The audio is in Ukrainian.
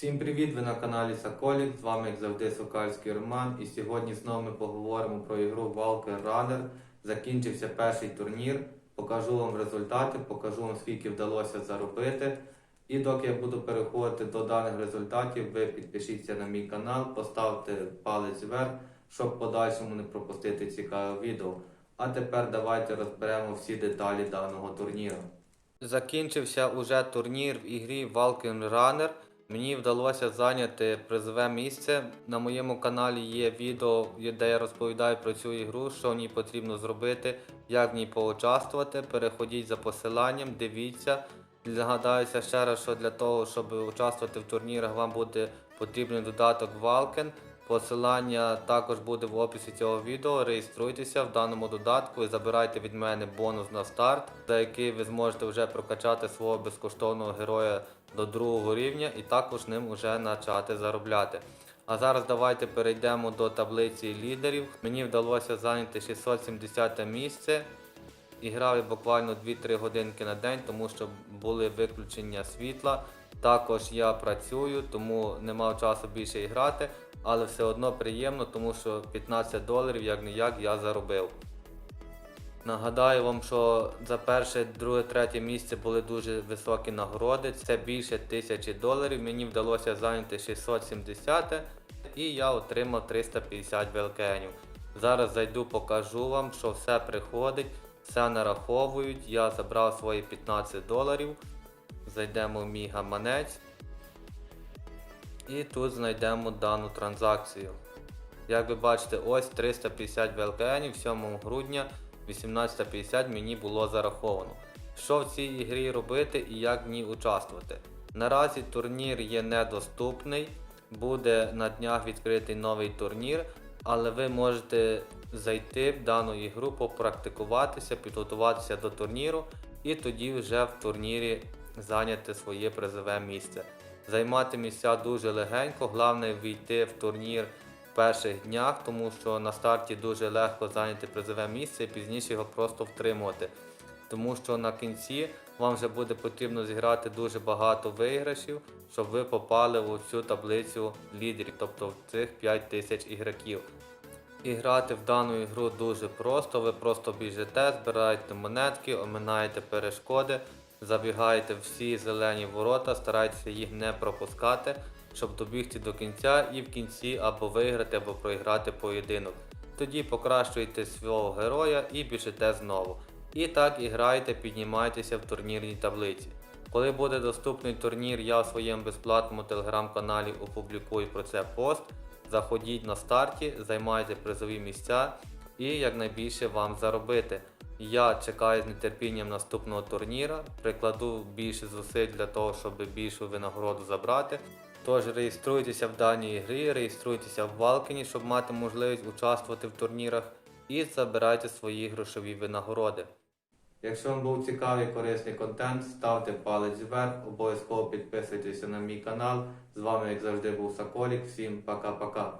Всім привіт! Ви на каналі Соколік. З вами, як завжди, Сокальський Роман. І сьогодні знову ми поговоримо про ігру Walker Runner. Закінчився перший турнір. Покажу вам результати, покажу вам скільки вдалося заробити. І доки я буду переходити до даних результатів, ви підпишіться на мій канал, поставте палець вверх, щоб подальшому не пропустити цікаве відео. А тепер давайте розберемо всі деталі даного турніру. Закінчився уже турнір в ігрі Walking Runner. Мені вдалося зайняти призове місце. На моєму каналі є відео, де я розповідаю про цю ігру, що в ній потрібно зробити, як в ній поучаствувати. Переходіть за посиланням, дивіться. Нагадаюся ще раз, що для того, щоб участвувати в турнірах, вам буде потрібен додаток Valken. Посилання також буде в описі цього відео. Реєструйтеся в даному додатку і забирайте від мене бонус на старт, за який ви зможете вже прокачати свого безкоштовного героя до другого рівня і також ним вже почати заробляти. А зараз давайте перейдемо до таблиці лідерів. Мені вдалося зайняти 670 місце. І грав буквально 2-3 годинки на день, тому що були виключення світла. Також я працюю, тому не мав часу більше і грати, але все одно приємно, тому що 15 доларів як не як я заробив. Нагадаю вам, що за перше, друге, третє місце були дуже високі нагороди. Це більше тисячі доларів. Мені вдалося зайняти 670 і я отримав 350 велкенів. Зараз зайду, покажу вам, що все приходить, все нараховують. Я забрав свої 15 доларів. Зайдемо в мій гаманець. І тут знайдемо дану транзакцію. Як ви бачите, ось 350 велкенів 7 грудня 18.50 мені було зараховано. Що в цій ігрі робити і як в ній участвувати? Наразі турнір є недоступний, буде на днях відкритий новий турнір, але ви можете зайти в дану ігру, попрактикуватися, підготуватися до турніру і тоді вже в турнірі зайняти своє призове місце. Займати місця дуже легенько, головне війти в турнір в перших днях, тому що на старті дуже легко зайняти призове місце і пізніше його просто втримувати. Тому що на кінці вам вже буде потрібно зіграти дуже багато виграшів, щоб ви попали у цю таблицю лідерів, тобто в цих 5 тисяч ігроків. І грати в дану ігру дуже просто. Ви просто біжите, збираєте монетки, оминаєте перешкоди, забігаєте в всі зелені ворота, старайтеся їх не пропускати, щоб добігти до кінця і в кінці або виграти, або проіграти поєдинок. Тоді покращуєте свого героя і біжите знову. І так і граєте, піднімаєтеся в турнірній таблиці. Коли буде доступний турнір, я в своєму безплатному телеграм-каналі опублікую про це пост. Заходіть на старті, займайте призові місця і якнайбільше вам заробити. Я чекаю з нетерпінням наступного турніра, прикладу більше зусиль для того, щоб більшу винагороду забрати. Тож реєструйтеся в даній грі, реєструйтеся в Валкені, щоб мати можливість участвувати в турнірах і забирайте свої грошові винагороди. Якщо вам був цікавий корисний контент, ставте палець вверх, обов'язково підписуйтеся на мій канал. З вами, як завжди, був Соколік. Всім пока-пока.